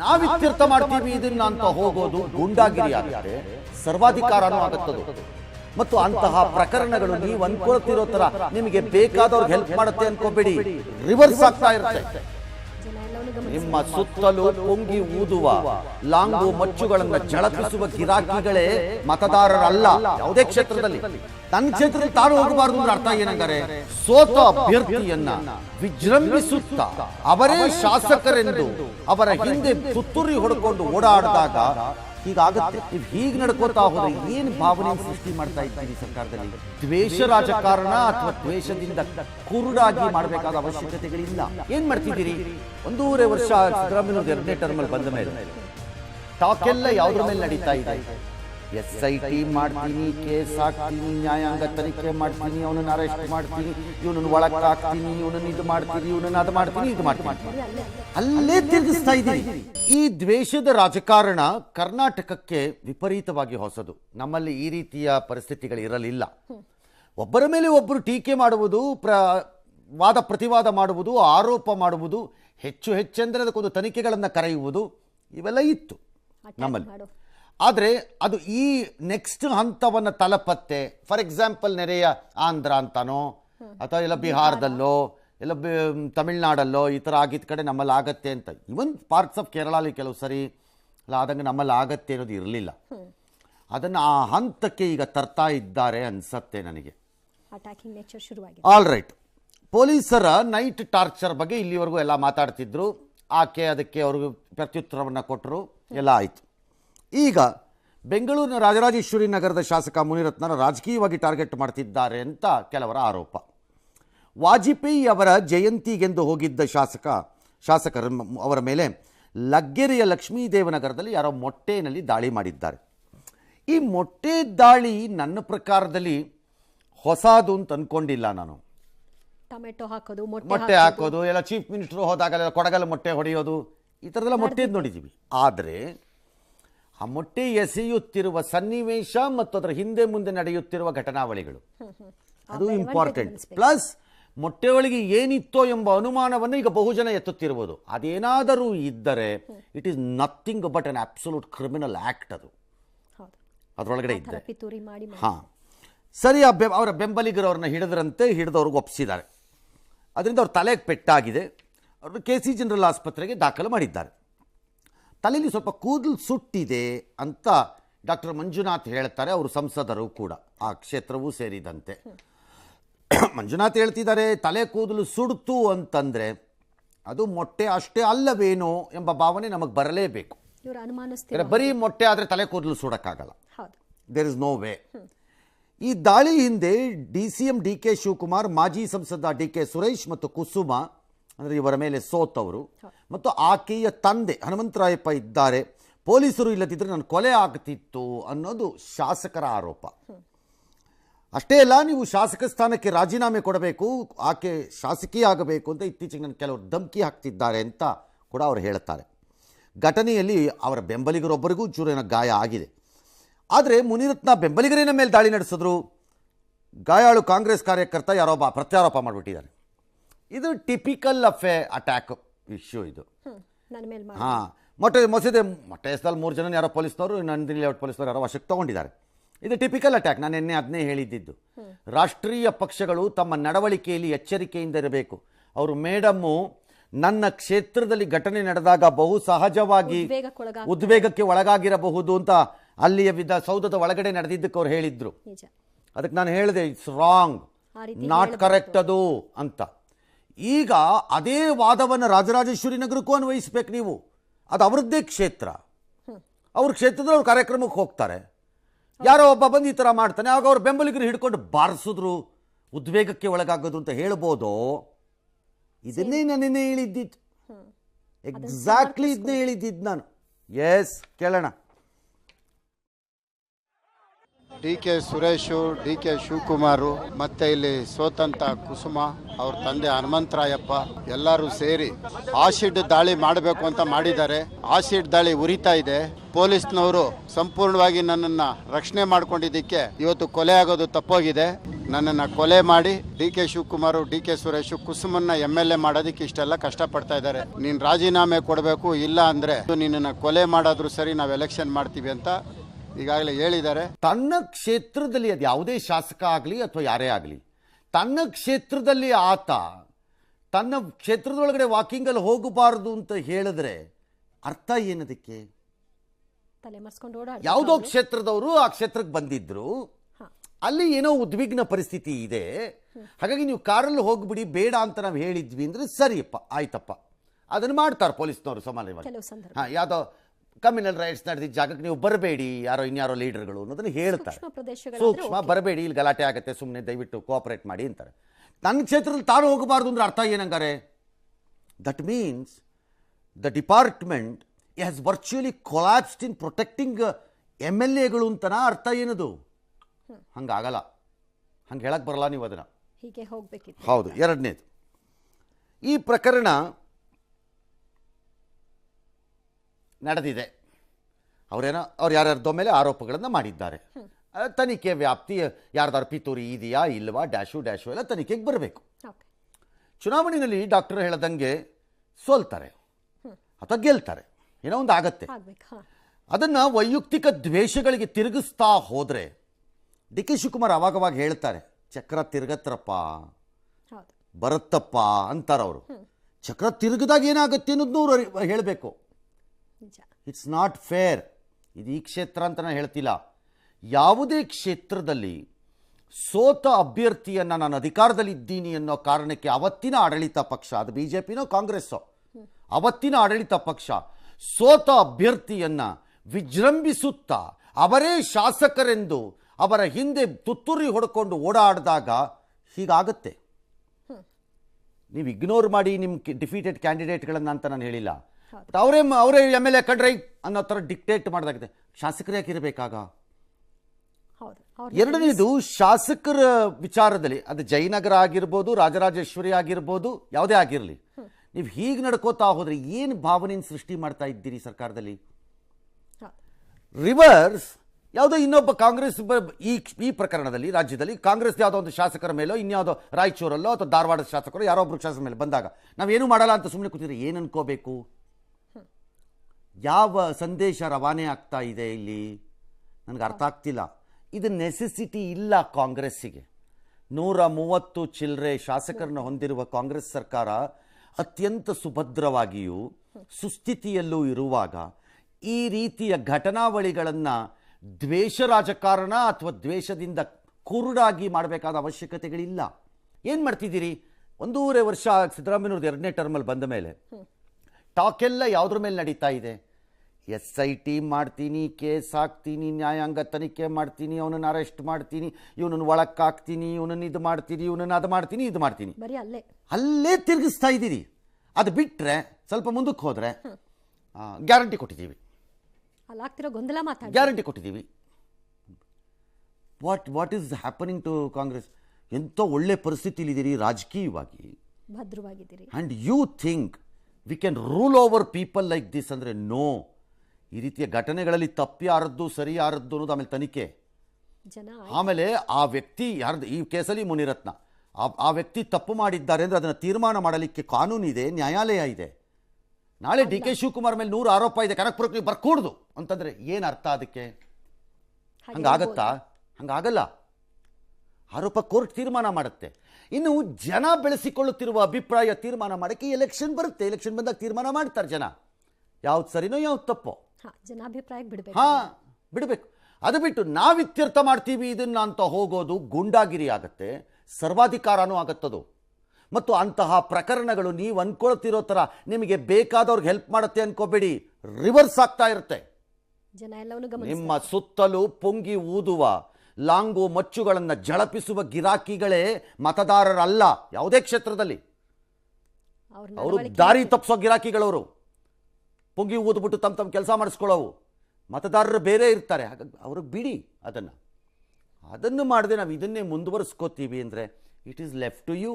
ನಾವ್ ಇತ್ಯರ್ಥ ಮಾಡ್ತೀವಿ, ಇದನ್ನ ಅಂತ ಹೋಗೋದು ಗುಂಡಾಗಿರಿ ಆಗುತ್ತೆ ಸರ್ವಾಧಿಕಾರನೂ ಆಗುತ್ತದು. ಮತ್ತು ಅಂತಹ ಪ್ರಕರಣಗಳು ನೀವು ಅನ್ಕೊಳ್ತಿರೋ ತರ ನಿಮಗೆ ಬೇಕಾದವ್ರಿಗೆ ಹೆಲ್ಪ್ ಮಾಡುತ್ತೆ ಅನ್ಕೋಬೇಡಿ. ರಿವರ್ಸ್ ಆಗ್ತಾ ಇರುತ್ತೆ. ನಿಮ್ಮ ಸುತ್ತಲೂ ಪೊಂಗಿ ಊದುವ ಲಾಂಗು ಮಚ್ಚುಗಳನ್ನ ಝಳಪಿಸುವ ಗಿರಾಕಿಗಳೇ ಮತದಾರರಲ್ಲ. ಯಾವುದೇ ಕ್ಷೇತ್ರದಲ್ಲಿ. ತನ್ನ ಕ್ಷೇತ್ರದಲ್ಲಿ ತಾನು ಹೋಗಬಾರದು ಅಂದ್ರೆ ಅರ್ಥ ಏನಂದರೆ ಸೋತ ಅಭ್ಯರ್ಥಿಯನ್ನ ವಿಜೃಂಭಿಸುತ್ತಾ ಅವರೇ ಶಾಸಕರೆಂದು ಅವರ ಹಿಂದೆ ತುತ್ತೂರಿ ಹೊಡ್ಕೊಂಡು ಓಡಾಡಿದಾಗ ಹೀಗಾಗತ್ತೆ. ನೀವು ಹೀಗೆ ನಡ್ಕೋತಾ ಹೋದ್ರೆ ಏನು ಭಾವನೆ ಸೃಷ್ಟಿ ಮಾಡ್ತಾ ಇದ್ದೀರಿ ಸರ್ಕಾರದಲ್ಲಿ? ದ್ವೇಷ ರಾಜಕಾರಣ ಅಥವಾ ದ್ವೇಷದಿಂದ ಕುರುಡಾಗಿ ಮಾಡಬೇಕಾದ ಅವಶ್ಯಕತೆಗಳಿಲ್ಲ. ಏನ್ ಮಾಡ್ತಿದ್ದೀರಿ? ಒಂದೂವರೆ ವರ್ಷ ಸಿದ್ದರಾಮಯ್ಯ ಎರಡನೇ ಟರ್ಮಲ್ಲಿ ಬಂದ ಮೇಲೆ. ಟಾಕ್ ಎಲ್ಲ ಯಾವ್ದ್ರ ಮೇಲೆ ನಡೀತಾ ಇದೆ? ಎಸ್ ಐ ಟಿ ಮಾಡ್ತೀನಿ ಕೇಸ್ ಹಾಕ್ತೀನಿ ನ್ಯಾಯಾಂಗ ತನಿಖೆ ಮಾಡ್ತೀನಿ ಅವನನ್ನ ಅರೆಸ್ಟ್ ಮಾಡ್ತೀನಿ ಇವನನ್ನ ಒಳಗೆ ಹಾಕ್ತೀನಿ ಇವನನ್ನು ಇದು ಮಾಡ್ತೀನಿ ಇವನನ್ನು ಅದು ಮಾಡ್ತೀನಿ ಇದು ಮಾಡ್ತೀನಿ. ಅಲ್ಲೇ ತಿರುಗಿಸ್ತಾ ಇದ್ದೀನಿ. ಈ ದ್ವೇಷದ ರಾಜಕಾರಣ ಕರ್ನಾಟಕಕ್ಕೆ ವಿಪರೀತವಾಗಿ ಹೊಸದು. ನಮ್ಮಲ್ಲಿ ಈ ರೀತಿಯ ಪರಿಸ್ಥಿತಿಗಳು ಇರಲಿಲ್ಲ. ಒಬ್ಬರ ಮೇಲೆ ಒಬ್ಬರು ಟೀಕೆ ಮಾಡುವುದು ಪ್ರ ವಾದ ಪ್ರತಿವಾದ ಮಾಡುವುದು ಆರೋಪ ಮಾಡುವುದು ಹೆಚ್ಚು ಹೆಚ್ಚೆಂದರೆ ಅದಕ್ಕೊಂದು ತನಿಖೆಗಳನ್ನು ಕರೆಯುವುದು ಇವೆಲ್ಲ ಇತ್ತು ನಮ್ಮಲ್ಲಿ. ಆದರೆ ಅದು ಈ ನೆಕ್ಸ್ಟ್ ಹಂತವನ್ನು ತಲುಪತ್ತೆ. ಫಾರ್ ಎಕ್ಸಾಂಪಲ್ ನೆರೆಯ ಆಂಧ್ರ ಅಂತನೋ ಅಥವಾ ಇಲ್ಲ ಬಿಹಾರದಲ್ಲೋ ಇಲ್ಲ ಬಿ- ತಮಿಳ್ನಾಡಲ್ಲೋ ಈ ಥರ ಆಗಿದ್ದ ಕಡೆ ನಮ್ಮಲ್ಲಿ ಆಗತ್ತೆ ಅಂತ. ಇವನ್ ಪಾರ್ಟ್ಸ್ ಆಫ್ ಕೇರಳಲ್ಲಿ ಕೆಲವು ಸರಿ ಅಲ್ಲ ಆದಂಗೆ ನಮ್ಮಲ್ಲಿ ಆಗತ್ತೆ ಅನ್ನೋದು ಇರಲಿಲ್ಲ. ಅದನ್ನು ಆ ಹಂತಕ್ಕೆ ಈಗ ತರ್ತಾ ಇದ್ದಾರೆ ಅನಿಸತ್ತೆ ನನಗೆ. ಆಲ್ ರೈಟ್ ಪೊಲೀಸರ ನೈಟ್ ಟಾರ್ಚರ್ ಬಗ್ಗೆ ಇಲ್ಲಿವರೆಗೂ ಎಲ್ಲ ಮಾತಾಡ್ತಿದ್ರು. ಆಕೆ ಅದಕ್ಕೆ ಅವ್ರಿಗೆ ಪ್ರತ್ಯುತ್ತರವನ್ನು ಕೊಟ್ಟರು ಎಲ್ಲ ಆಯಿತು. ಈಗ ಬೆಂಗಳೂರಿನ ರಾಜರಾಜೇಶ್ವರಿ ನಗರದ ಶಾಸಕ ಮುನಿರತ್ನರ ರಾಜಕೀಯವಾಗಿ ಟಾರ್ಗೆಟ್ ಮಾಡ್ತಿದ್ದಾರೆ ಅಂತ ಕೆಲವರ ಆರೋಪ. ವಾಜಪೇಯಿ ಅವರ ಜಯಂತಿಗೆಂದು ಹೋಗಿದ್ದ ಶಾಸಕ ಶಾಸಕರ ಅವರ ಮೇಲೆ ಲಗ್ಗೆರೆಯ ಲಕ್ಷ್ಮೀದೇವನಗರದಲ್ಲಿ ಯಾರೋ ಮೊಟ್ಟೆನಲ್ಲಿ ದಾಳಿ ಮಾಡಿದ್ದಾರೆ. ಈ ಮೊಟ್ಟೆ ದಾಳಿ ನನ್ನ ಪ್ರಕಾರದಲ್ಲಿ ಹೊಸದು ಅಂತ ಅನ್ಕೊಂಡಿಲ್ಲ ನಾನು. ಟೊಮೆಟೊ ಹಾಕೋದು ಮೊಟ್ಟೆ ಹಾಕೋದು. ಎಲ್ಲ ಚೀಫ್ ಮಿನಿಸ್ಟರ್ ಹೋದಾಗಲೆಲ್ಲ ಕೊಡಗಲ್ಲ ಮೊಟ್ಟೆ ಹೊಡೆಯೋದು ಈ ಥರದೆಲ್ಲ ಮೊಟ್ಟೆ ನೋಡಿದ್ದೀವಿ ಆದರೆ ಆ ಮೊಟ್ಟೆ ಎಸೆಯುತ್ತಿರುವ ಸನ್ನಿವೇಶ ಮತ್ತು ಅದರ ಹಿಂದೆ ಮುಂದೆ ನಡೆಯುತ್ತಿರುವ ಘಟನಾವಳಿಗಳು. ಅದು ಇಂಪಾರ್ಟೆಂಟ್ ಪ್ಲಸ್ ಮೊಟ್ಟೆ ಒಳಗೆ ಏನಿತ್ತೋ ಎಂಬ ಅನುಮಾನವನ್ನು ಈಗ ಬಹುಜನ ಎತ್ತುತ್ತಿರುವುದು ಅದೇನಾದರೂ ಇದ್ದರೆ it is nothing but an absolute criminal act ಅದು. ಅದರೊಳಗಡೆ ಇದ್ದ. ಹಾಂ. ಸರಿ ಆ ಬೆ ಅವರ ಬೆಂಬಲಿಗರವ್ರನ್ನ ಹಿಡಿದ್ರಂತೆ ಹಿಡಿದವ್ರಿಗೆ ಒಪ್ಪಿಸಿದ್ದಾರೆ ಅದರಿಂದ ಅವ್ರ ತಲೆಗೆ ಪೆಟ್ಟಾಗಿದೆ. ಅವ್ರನ್ನ ಕೆ ಸಿ ಜನರಲ್ ಆಸ್ಪತ್ರೆಗೆ ದಾಖಲು ಮಾಡಿದ್ದಾರೆ. ತಲೆಯಲ್ಲಿ ಸ್ವಲ್ಪ ಕೂದಲು ಸುಟ್ಟಿದೆ ಅಂತ ಡಾಕ್ಟರ್ ಮಂಜುನಾಥ್ ಹೇಳ್ತಾರೆ ಅವರು ಸಂಸದರು ಕೂಡ. ಆ ಕ್ಷೇತ್ರವೂ ಸೇರಿದಂತೆ. ಮಂಜುನಾಥ್ ಹೇಳ್ತಿದ್ದಾರೆ ತಲೆ ಕೂದಲು ಸುಡ್ತು ಅಂತಂದರೆ ಅದು ಮೊಟ್ಟೆ ಅಷ್ಟೇ ಅಲ್ಲವೇನೋ ಎಂಬ ಭಾವನೆ ನಮಗೆ ಬರಲೇಬೇಕು. ಬರೀ ಮೊಟ್ಟೆ ಆದರೆ ತಲೆ ಕೂದಲು ಸುಡೋಕ್ಕಾಗಲ್ಲ. ದೇರ್ ಇಸ್ ನೋ ವೇ ಈ ದಾಳಿ ಹಿಂದೆ D C M D K Shivakumar ಮಾಜಿ ಸಂಸದ ಡಿ ಕೆ ಸುರೇಶ್ ಮತ್ತು ಕುಸುಮ ಅಂದರೆ ಇವರ ಮೇಲೆ ಸೋತವರು. ಮತ್ತು ಆಕೆಯ ತಂದೆ ಹನುಮಂತರಾಯಪ್ಪ ಇದ್ದಾರೆ. ಪೊಲೀಸರು ಇಲ್ಲದಿದ್ದರೆ ನಾನು ಕೊಲೆ ಆಗ್ತಿತ್ತು ಅನ್ನೋದು ಶಾಸಕರ ಆರೋಪ. ಅಷ್ಟೇ ಅಲ್ಲ ನೀವು ಶಾಸಕ ಸ್ಥಾನಕ್ಕೆ ರಾಜೀನಾಮೆ ಕೊಡಬೇಕು ಆಕೆ ಶಾಸಕಿ ಆಗಬೇಕು ಅಂತ ಇತ್ತೀಚೆಗೆ ನನ್ನ ಕೆಲವರು ಧಮಕಿ ಹಾಕ್ತಿದ್ದಾರೆ ಅಂತ ಕೂಡ ಅವರು ಹೇಳ್ತಾರೆ ಘಟನೆಯಲ್ಲಿ ಅವರ ಬೆಂಬಲಿಗರೊಬ್ಬರಿಗೂ ಚೂರಿನ ಗಾಯ ಆಗಿದೆ. ಆದರೆ ಮುನಿರತ್ನ ಬೆಂಬಲಿಗರೇನ ಮೇಲೆ ದಾಳಿ ನಡೆಸಿದ್ರು? ಗಾಯಾಳು ಕಾಂಗ್ರೆಸ್ ಕಾರ್ಯಕರ್ತ ಯಾರೊಬ್ಬ ಪ್ರತ್ಯಾರೋಪ ಮಾಡಿಬಿಟ್ಟಿದ್ದಾನೆ ಇದು typical of a attack issue ಇದು. ಹಾಂ ಮೊಟ್ಟೆ ಮಸೀದಿ ಮೊಟ್ಟೆ ಎಸ್ದಲ್ಲಿ ಮೂರು ಜನ ಯಾರೋ ಪೊಲೀಸ್ನವರು ನಂದಿನಿ ಲೇಔಟ್ ಪೊಲೀಸ್ನವರು ಯಾರೋ ವಶಕ್ಕೆ ತಗೊಂಡಿದ್ದಾರೆ. ಇದು ಟಿಪಿಕಲ್ ಅಟ್ಯಾಕ್ ನಾನು ನಿನ್ನೆ ಅದನ್ನೇ ಹೇಳಿದ್ದಿದ್ದು. ರಾಷ್ಟ್ರೀಯ ಪಕ್ಷಗಳು ತಮ್ಮ ನಡವಳಿಕೆಯಲ್ಲಿ ಎಚ್ಚರಿಕೆಯಿಂದ ಇರಬೇಕು. ಅವರು ಮೇಡಮ್ಮು ನನ್ನ ಕ್ಷೇತ್ರದಲ್ಲಿ ಘಟನೆ ನಡೆದಾಗ ಬಹು ಸಹಜವಾಗಿ ಉದ್ವೇಗಕ್ಕೆ ಒಳಗಾಗಿರಬಹುದು ಅಂತ ಅಲ್ಲಿಯ ವಿಧ ಸೌಧದ ಒಳಗಡೆ ನಡೆದಿದ್ದಕ್ಕೆ ಅವ್ರು ಹೇಳಿದ್ರು. ಅದಕ್ಕೆ ನಾನು ಹೇಳಿದೆ ಇಟ್ಸ್ ರಾಂಗ್ ನಾಟ್ ಕರೆಕ್ಟ್ ಅದು ಅಂತ. ಈಗ ಅದೇ ವಾದವನ್ನು ರಾಜರಾಜೇಶ್ವರಿ ನಗರಕ್ಕೂ ಅನ್ವಯಿಸ್ಬೇಕು ನೀವು. ಅದು ಅವ್ರದ್ದೇ ಕ್ಷೇತ್ರ. ಅವ್ರ ಕ್ಷೇತ್ರದಲ್ಲಿ ಅವ್ರ ಕಾರ್ಯಕ್ರಮಕ್ಕೆ ಹೋಗ್ತಾರೆ. ಯಾರೋ ಒಬ್ಬ ಬಂದು ಈ ಥರ ಮಾಡ್ತಾನೆ ಆಗ ಅವ್ರ ಬೆಂಬಲಿಗರು ಹಿಡ್ಕೊಂಡು ಬಾರಿಸಿದ್ರು ಉದ್ವೇಗಕ್ಕೆ ಒಳಗಾಗೋದು ಅಂತ ಹೇಳ್ಬೋದು? ಇದನ್ನೇ ನಾನು ನಿನ್ನೆ ಹೇಳಿದ್ದಿದ್ದು ಎಕ್ಸಾಕ್ಟ್ಲಿ ಇದನ್ನೇ ಹೇಳಿದ್ದಿದ್ದು ನಾನು. ಎಸ್ ಕೇಳೋಣ. D K Suresh, D K Shivakumar, ಮತ್ತೆ ಇಲ್ಲಿ ಸೋತಂತ ಕುಸುಮ, ಅವ್ರ ತಂದೆ ಹನುಮಂತರಾಯಪ್ಪ ಎಲ್ಲರೂ ಸೇರಿ ಆಸಿಡ್ ದಾಳಿ ಮಾಡಬೇಕು ಅಂತ ಮಾಡಿದ್ದಾರೆ. ಆಸಿಡ್ ದಾಳಿ ಉರಿತಾ ಇದೆ. ಪೊಲೀಸ್ನವರು ಸಂಪೂರ್ಣವಾಗಿ ನನ್ನನ್ನ ರಕ್ಷಣೆ ಮಾಡ್ಕೊಂಡಿದ್ದಕ್ಕೆ ಇವತ್ತು ಕೊಲೆ ಆಗೋದು ತಪ್ಪೋಗಿದೆ. ನನ್ನನ್ನು ಕೊಲೆ ಮಾಡಿ D K Shivakumar, D K Suresh ಕುಸುಮನ್ನ M L A ಮಾಡೋದಕ್ಕೆ ಇಷ್ಟೆಲ್ಲ ಕಷ್ಟಪಡ್ತಾ ಇದ್ದಾರೆ. ನೀನು ರಾಜೀನಾಮೆ ಕೊಡಬೇಕು, ಇಲ್ಲ ಅಂದ್ರೆ ನಿನ್ನನ್ನು ಕೊಲೆ ಮಾಡೋದ್ರು ಸರಿ ನಾವು ಎಲೆಕ್ಷನ್ ಮಾಡ್ತೀವಿ ಅಂತ ಈಗಾಗಲೇ ಹೇಳಿದ್ದಾರೆ. ತನ್ನ ಕ್ಷೇತ್ರದಲ್ಲಿ ಅದು ಯಾವುದೇ ಶಾಸಕ ಆಗಲಿ ಅಥವಾ ಯಾರೇ ಆಗಲಿ ತನ್ನ ಕ್ಷೇತ್ರದಲ್ಲಿ ಆತ ತನ್ನ ಕ್ಷೇತ್ರದೊಳಗಡೆ ವಾಕಿಂಗಲ್ಲಿ ಹೋಗಬಾರದು ಅಂತ ಹೇಳಿದ್ರೆ ಅರ್ಥ ಏನದಕ್ಕೆ ಯಾವುದೋ ಕ್ಷೇತ್ರದವರು ಆ ಕ್ಷೇತ್ರಕ್ಕೆ ಬಂದಿದ್ರು. ಅಲ್ಲಿ ಏನೋ ಉದ್ವಿಗ್ನ ಪರಿಸ್ಥಿತಿ ಇದೆ. ಹಾಗಾಗಿ ನೀವು ಕಾರಲ್ಲಿ ಹೋಗ್ಬಿಡಿ ಬೇಡ ಅಂತ ನಾವು ಹೇಳಿದ್ವಿ ಅಂದ್ರೆ ಸರಿಯಪ್ಪ ಆಯ್ತಪ್ಪ. ಅದನ್ನು ಮಾಡ್ತಾರೆ ಪೊಲೀಸ್ನವರು ಸಾಮಾನ್ಯವಾಗಿ. ಕೆಲವು ಸಂದರ್ಭ. ಹಾಂ ಯಾವುದೋ ಕಮ್ಯುನಲ್ ರೈಟ್ಸ್ ನಡೆದಿದ್ದ ಜಾಗಕ್ಕೆ ನೀವು ಬರಬೇಡಿ ಯಾರೋ ಇನ್ಯಾರೋ ಲೀಡರ್ಗಳು ಅನ್ನೋದನ್ನ ಹೇಳ್ತಾರೆ. ಸೂಕ್ಷ್ಮ ಬರಬೇಡಿ ಇಲ್ಲಿ ಗಲಾಟೆ ಆಗುತ್ತೆ ಸುಮ್ಮನೆ ದಯವಿಟ್ಟು ಕೋಆಪರೇಟ್ ಮಾಡಿ ಅಂತಾರೆ. ನನ್ನ ಕ್ಷೇತ್ರದಲ್ಲಿ ತಾನು ಹೋಗಬಾರ್ದು ಅಂದ್ರೆ ಅರ್ಥ ಏನಂಗಾರೆ? That means the department has virtually collapsed in protecting M L ಎಗಳು ಅಂತನ ಅರ್ಥ ಏನದು? ಹಂಗಾಗಲ್ಲ. ಹಂಗೆ ಹೇಳಕ್ಕೆ ಬರಲ್ಲ ನೀವು ಅದನ್ನ. ಹೀಗೆ ಹೋಗ್ಬೇಕಿತ್ತು. ಹೌದು ಎರಡನೇದು. ಈ ಪ್ರಕರಣ ನಡೆದಿದೆ. ಅವರೇನೋ ಅವ್ರು ಯಾರ್ಯಾರ್ದೋ ಮೇಲೆ ಆರೋಪಗಳನ್ನು ಮಾಡಿದ್ದಾರೆ. ತನಿಖೆ ವ್ಯಾಪ್ತಿ ಯಾರ್ದಾರು ಪಿತೂರಿ ಇದೆಯಾ ಇಲ್ವಾ ಡ್ಯಾಶು ಡ್ಯಾಶು ಎಲ್ಲ ತನಿಖೆಗೆ ಬರಬೇಕು. ಚುನಾವಣೆಯಲ್ಲಿ ಡಾಕ್ಟರ್ ಹೇಳ್ದಂಗೆ ಸೋಲ್ತಾರೆ ಅಥವಾ ಗೆಲ್ತಾರೆ. ಏನೋ ಒಂದು ಆಗತ್ತೆ. ಅದನ್ನು ವೈಯಕ್ತಿಕ ದ್ವೇಷಗಳಿಗೆ ತಿರುಗಿಸ್ತಾ ಹೋದರೆ ಡಿ ಕೆ ಶಿವಕುಮಾರ್ ಅವಾಗವಾಗ ಹೇಳ್ತಾರೆ ಚಕ್ರ ತಿರುಗತ್ರಪ್ಪ ಬರುತ್ತಪ್ಪ ಅಂತಾರೆ ಅವರು. ಚಕ್ರ ತಿರುಗಿದಾಗ ಏನಾಗುತ್ತೆ ಅನ್ನೋದನ್ನೂ ಅವ್ರು ಹೇಳಬೇಕು. ಇಟ್ಸ್ ನಾಟ್ ಫೇರ್ ಇದು ಈ ಕ್ಷೇತ್ರ ಅಂತ ನಾನು ಹೇಳ್ತಿಲ್ಲ. ಯಾವುದೇ ಕ್ಷೇತ್ರದಲ್ಲಿ ಸೋತ ಅಭ್ಯರ್ಥಿಯನ್ನು ನಾನು ಅಧಿಕಾರದಲ್ಲಿದ್ದೀನಿ ಅನ್ನೋ ಕಾರಣಕ್ಕೆ ಅವತ್ತಿನ ಆಡಳಿತ ಪಕ್ಷ ಅದು ಬಿ ಜೆ ಪಿನೋ ಕಾಂಗ್ರೆಸ್ಸೋ ಅವತ್ತಿನ ಆಡಳಿತ ಪಕ್ಷ ಸೋತ ಅಭ್ಯರ್ಥಿಯನ್ನು ವಿಜೃಂಭಿಸುತ್ತಾ ಅವರೇ ಶಾಸಕರೆಂದು ಅವರ ಹಿಂದೆ ತುತ್ತೂರಿ ಹೊಡ್ಕೊಂಡು ಓಡಾಡಿದಾಗ ಹೀಗಾಗತ್ತೆ. ನೀವು ಇಗ್ನೋರ್ ಮಾಡಿ ನಿಮ್ಮ ಡಿಫೀಟೆಡ್ ಕ್ಯಾಂಡಿಡೇಟ್ಗಳನ್ನು ಅಂತ ನಾನು ಹೇಳಿಲ್ಲ. ಬಟ್ ಅವರೇ ಅವರೇ ಎಂ ಎಲ್ ಎ ಕಡ್ರೈ ಅನ್ನೋ ಥರ ಡಿಕ್ಟೇಟ್ ಮಾಡೋದಾಗಿದೆ. ಶಾಸಕರು ಯಾಕಿರಬೇಕಾಗ ಎರಡನೇದು ಶಾಸಕರ ವಿಚಾರದಲ್ಲಿ ಅದು ಜಯನಗರ ಆಗಿರ್ಬೋದು ರಾಜರಾಜೇಶ್ವರಿ ಆಗಿರ್ಬೋದು ಯಾವುದೇ ಆಗಿರಲಿ. ನೀವು ಹೀಗೆ ನಡ್ಕೋತಾ ಹೋದ್ರೆ ಏನು ಭಾವನೆಯನ್ನು ಸೃಷ್ಟಿ ಮಾಡ್ತಾ ಇದ್ದೀರಿ ಸರ್ಕಾರದಲ್ಲಿ? ರಿವರ್ಸ್ ಯಾವುದೋ ಇನ್ನೊಬ್ಬ ಕಾಂಗ್ರೆಸ್ ಈ ಈ ಪ್ರಕರಣದಲ್ಲಿ ರಾಜ್ಯದಲ್ಲಿ ಕಾಂಗ್ರೆಸ್ ಯಾವುದೋ ಒಂದು ಶಾಸಕರ ಮೇಲೋ ಇನ್ಯಾವುದೋ ರಾಯಚೂರಲ್ಲೋ ಅಥವಾ ಧಾರವಾಡದ ಶಾಸಕರು ಯಾರೋ ಒಬ್ಬರು ಶಾಸಕರ ಮೇಲೆ ಬಂದಾಗ ನಾವೇನು ಮಾಡಲ್ಲ ಅಂತ ಸುಮ್ಮನೆ ಕೂತಿದ್ರೆ ಏನು ಅನ್ಕೋಬೇಕು? ಯಾವ ಸಂದೇಶ ರವಾನೆ ಆಗ್ತಾ ಇದೆ ಇಲ್ಲಿ? ನನಗೆ ಅರ್ಥ ಆಗ್ತಿಲ್ಲ. ಇದು ನೆಸೆಸಿಟಿ ಇಲ್ಲ ಕಾಂಗ್ರೆಸ್ಸಿಗೆ. ನೂರ ಮೂವತ್ತು ಚಿಲ್ಲರೆ ಶಾಸಕರನ್ನ ಹೊಂದಿರುವ ಕಾಂಗ್ರೆಸ್ ಸರ್ಕಾರ ಅತ್ಯಂತ ಸುಭದ್ರವಾಗಿಯೂ ಸುಸ್ಥಿತಿಯಲ್ಲೂ ಇರುವಾಗ ಈ ರೀತಿಯ ಘಟನಾವಳಿಗಳನ್ನು ದ್ವೇಷ ರಾಜಕಾರಣ ಅಥವಾ ದ್ವೇಷದಿಂದ ಕುರುಡಾಗಿ ಮಾಡಬೇಕಾದ ಅವಶ್ಯಕತೆಗಳಿಲ್ಲ. ಏನು ಮಾಡ್ತಿದ್ದೀರಿ? ಒಂದೂವರೆ ವರ್ಷ ಸಿದ್ದರಾಮಯ್ಯವ್ರದ್ದು ಎರಡನೇ ಟರ್ಮಲ್ಲಿ ಬಂದ ಮೇಲೆ. ಟಾಕ್ ಎಲ್ಲ ಯಾವುದ್ರ ಮೇಲೆ ನಡೀತಾ ಇದೆ? ಎಸ್ ಐ ಟಿ ಮಾಡ್ತೀನಿ ಕೇಸ್ ಹಾಕ್ತೀನಿ ನ್ಯಾಯಾಂಗ ತನಿಖೆ ಮಾಡ್ತೀನಿ ಅವನನ್ನು ಅರೆಸ್ಟ್ ಮಾಡ್ತೀನಿ ಇವನನ್ನು ಒಳಕ್ಕೆ ಹಾಕ್ತೀನಿ ಇವನನ್ನು ಇದು ಮಾಡ್ತೀನಿ ಇವನನ್ನು ಅದು ಮಾಡ್ತೀನಿ ಇದು ಮಾಡ್ತೀನಿ. ಬರೀ ಅಲ್ಲೇ. ಅಲ್ಲೇ ತಿರುಗಿಸ್ತಾ ಇದ್ದೀರಿ. ಅದು ಬಿಟ್ಟರೆ ಸ್ವಲ್ಪ ಮುಂದಕ್ಕೆ ಹೋದರೆ ಗ್ಯಾರಂಟಿ ಕೊಟ್ಟಿದ್ದೀವಿ. ಅಲ್ಲಿ ಆಗ್ತಿರೋ ಗೊಂದಲ ಮಾತಾಡಿ. ಗ್ಯಾರಂಟಿ ಕೊಟ್ಟಿದ್ದೀವಿ. What what is happening to Congress ಎಂಥ ಒಳ್ಳೆ ಪರಿಸ್ಥಿತಿಲಿದ್ದೀರಿ ರಾಜಕೀಯವಾಗಿ. ಭದ್ರವಾಗಿದ್ದೀರಿ. And you think we can rule over people like this ಅಂದರೆ ನೋ ಈ ರೀತಿಯ ಘಟನೆಗಳಲ್ಲಿ ತಪ್ಪಿ ಯಾರದ್ದು ಸರಿ ಯಾರದ್ದು ಅನ್ನೋದು ಆಮೇಲೆ ತನಿಖೆ. ಆಮೇಲೆ ಆ ವ್ಯಕ್ತಿ ಯಾರ್ದು ಈ ಕೇಸಲ್ಲಿ ಮುನಿರತ್ನ. ಆ ಆ ವ್ಯಕ್ತಿ ತಪ್ಪು ಮಾಡಿದ್ದಾರೆ ಅಂದರೆ ಅದನ್ನು ತೀರ್ಮಾನ ಮಾಡಲಿಕ್ಕೆ ಕಾನೂನು ಇದೆ ನ್ಯಾಯಾಲಯ ಇದೆ. ನಾಳೆ ಡಿ ಕೆ ಶಿವಕುಮಾರ್ ಮೇಲೆ ನೂರು ಆರೋಪ ಇದೆ ಕನಕಪುರಕ್ಕೆ ನೀವು ಬರ್ಕೂಡ್ದು ಅಂತಂದರೆ ಏನು ಅರ್ಥ ಅದಕ್ಕೆ? ಹಾಗೆ ಹಂಗಾಗತ್ತಾ? ಹಂಗಾಗಲ್ಲ. ಆರೋಪ ಕೋರ್ಟ್ ತೀರ್ಮಾನ ಮಾಡುತ್ತೆ. ಇನ್ನು ಜನ ಬೆಳೆಸಿಕೊಳ್ಳುತ್ತಿರುವ ಅಭಿಪ್ರಾಯ ತೀರ್ಮಾನ ಮಾಡೋಕ್ಕೆ ಎಲೆಕ್ಷನ್ ಬರುತ್ತೆ. ಎಲೆಕ್ಷನ್ ಬಂದಾಗ ತೀರ್ಮಾನ ಮಾಡ್ತಾರೆ ಜನ. ಯಾವ್ದು ಸರಿನೋ ಯಾವ್ದು ತಪ್ಪೋ. ಜನಾಭಿಪ್ರಾಯಕ್ಕೆ ಬಿಡಬೇಕು. ಹಾ ಬಿಡಬೇಕು. ಅದು ಬಿಟ್ಟು ನಾವು ಇತ್ಯರ್ಥ ಮಾಡ್ತೀವಿ ಇದನ್ನ ಅಂತ ಹೋಗೋದು ಗುಂಡಾಗಿರಿ ಆಗತ್ತೆ ಸರ್ವಾಧಿಕಾರನೂ ಆಗತ್ತದು. ಮತ್ತು ಅಂತಹ ಪ್ರಕರಣಗಳು ನೀವು ಅನ್ಕೊಳ್ತಿರೋ ಥರ ನಿಮಗೆ ಬೇಕಾದವ್ರಿಗೆ ಹೆಲ್ಪ್ ಮಾಡುತ್ತೆ ಅನ್ಕೋಬೇಡಿ. ರಿವರ್ಸ್ ಆಗ್ತಾ ಇರುತ್ತೆ. ನಿಮ್ಮ ಸುತ್ತಲೂ ಪೊಂಗಿ ಊದುವ ಲಾಂಗು ಮಚ್ಚುಗಳನ್ನು ಜಳಪಿಸುವ ಗಿರಾಕಿಗಳೇ ಮತದಾರರಲ್ಲ ಯಾವುದೇ ಕ್ಷೇತ್ರದಲ್ಲಿ. ಅವರು ದಾರಿ ತಪ್ಪಿಸೋ ಗಿರಾಕಿಗಳವರು. ಪುಂಗಿ ಊದ್ಬಿಟ್ಟು ತಮ್ಮ ತಮ್ಮ ಕೆಲಸ ಮಾಡಿಸ್ಕೊಳ್ಳೋವು. ಮತದಾರರು ಬೇರೆ ಇರ್ತಾರೆ. ಹಾಗಾಗಿ ಅವ್ರಿಗೆ ಬಿಡಿ ಅದನ್ನು. ಅದನ್ನು ಮಾಡದೆ ನಾವು ಇದನ್ನೇ ಮುಂದುವರಿಸ್ಕೋತೀವಿ ಅಂದರೆ it is left to you